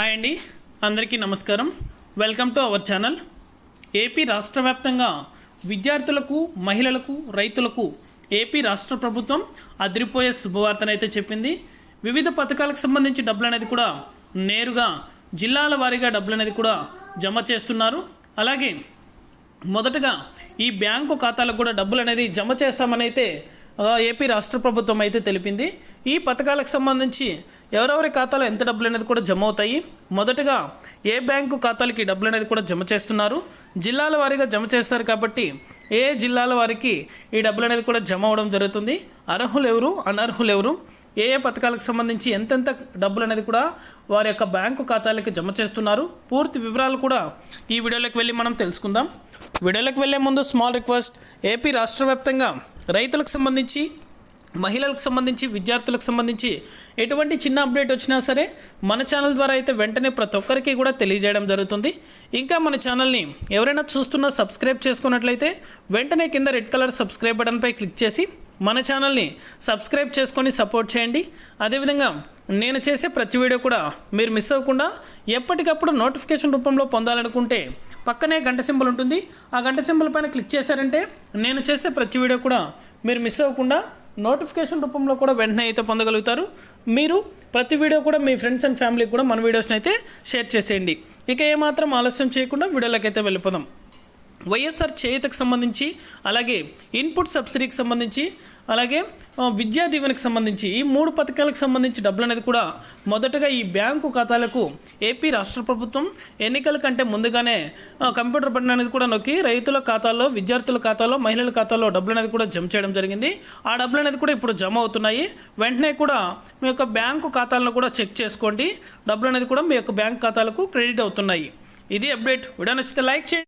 Hi అండి. అందరికీ నమస్కారం. Welcome to our channel. A P రాష్ట్ర వ్యాప్తంగా విద్యార్థులకు మహిళలకు రైతులకు ఏపీ రాష్ట్ర ప్రభుత్వం అదిరిపోయే శుభవార్తనైతే చెప్పింది. వివిధ పథకాలకు సంబంధించి డబ్బులు అనేది కూడా నేరుగా జిల్లాల వారీగా డబ్బులు అనేది కూడా జమ చేస్తున్నారు. అలాగే మొదటగా ఈ బ్యాంకు ఖాతాలకు కూడా డబ్బులు అనేది జమ చేస్తామని అయితే ఏపీ రాష్ట్ర ప్రభుత్వం అయితే తెలిపింది. ఈ పథకాలకు సంబంధించి ఎవరెవరి ఖాతాలో ఎంత డబ్బులు అనేది కూడా జమ అవుతాయి మొదటగా ఏ బ్యాంకు ఖాతాలకి డబ్బులు అనేది కూడా జమ చేస్తున్నారు. జిల్లాల వారీగా జమ చేస్తారు కాబట్టి ఏ జిల్లాల వారికి ఈ డబ్బులు అనేది కూడా జమ అవడం జరుగుతుంది. అర్హులు ఎవరు అనర్హులు ఎవరు ఏ ఏ పథకాలకు సంబంధించి ఎంతెంత డబ్బులు అనేది కూడా వారి యొక్క బ్యాంకు ఖాతాలకి జమ చేస్తున్నారు. పూర్తి వివరాలు కూడా ఈ వీడియోలోకి వెళ్ళి మనం తెలుసుకుందాం. వీడియోలోకి వెళ్ళే ముందు స్మాల్ రిక్వెస్ట్ ఏపీ రాష్ట్ర వ్యాప్తంగా రైతులకు సంబంధించి మహిళలకు సంబంధించి విద్యార్థులకు సంబంధించి ఎటువంటి చిన్న అప్డేట్ వచ్చినా సరే మన ఛానల్ ద్వారా అయితే వెంటనే ప్రతి ఒక్కరికి కూడా తెలియజేయడం జరుగుతుంది. ఇంకా మన ఛానల్ని ఎవరైనా చూస్తున్నా సబ్స్క్రైబ్ చేసుకున్నట్లయితే వెంటనే కింద రెడ్ కలర్ సబ్స్క్రైబ్ బటన్పై క్లిక్ చేసి మన ఛానల్ని సబ్స్క్రైబ్ చేసుకొని సపోర్ట్ చేయండి. అదేవిధంగా నేను చేసే ప్రతి వీడియో కూడా మీరు మిస్ అవ్వకుండా ఎప్పటికప్పుడు నోటిఫికేషన్ రూపంలో పొందాలనుకుంటే పక్కనే గంట సింబల్ ఉంటుంది. ఆ గంట సింబల్ పైన క్లిక్ చేశారంటే నేను చేసే ప్రతి వీడియో కూడా మీరు మిస్ అవ్వకుండా నోటిఫికేషన్ రూపంలో కూడా వెంటనే అయితే పొందగలుగుతారు. మీరు ప్రతి వీడియో కూడా మీ ఫ్రెండ్స్ అండ్ ఫ్యామిలీకి కూడా మన వీడియోస్ని అయితే షేర్ చేసేయండి. ఇక ఏమాత్రం ఆలస్యం చేయకుండా వీడియోలోకి అయితే వెళ్ళిపోదాం. వైఎస్ఆర్ చేయుతకు సంబంధించి అలాగే ఇన్పుట్ సబ్సిడీకి సంబంధించి అలాగే విద్యా దీవెనకు సంబంధించి ఈ మూడు పథకాలకు సంబంధించి డబ్బులు అనేది కూడా మొదటగా ఈ బ్యాంకు ఖాతాలకు ఏపీ రాష్ట్ర ప్రభుత్వం ఎన్నికల కంటే ముందుగానే కంప్యూటర్ బటన్ అనేది కూడా నొక్కి రైతుల ఖాతాల్లో విద్యార్థుల ఖాతాలో మహిళల ఖాతాలో డబ్బులు అనేది కూడా జమ చేయడం జరిగింది. ఆ డబ్బులు అనేది కూడా ఇప్పుడు జమ అవుతున్నాయి. వెంటనే కూడా మీ యొక్క బ్యాంకు ఖాతాలను కూడా చెక్ చేసుకోండి. డబ్బులు అనేది కూడా మీ యొక్క బ్యాంక్ ఖాతాలకు క్రెడిట్ అవుతున్నాయి. ఇది అప్డేట్. వీడియో నచ్చితే లైక్ చేయండి.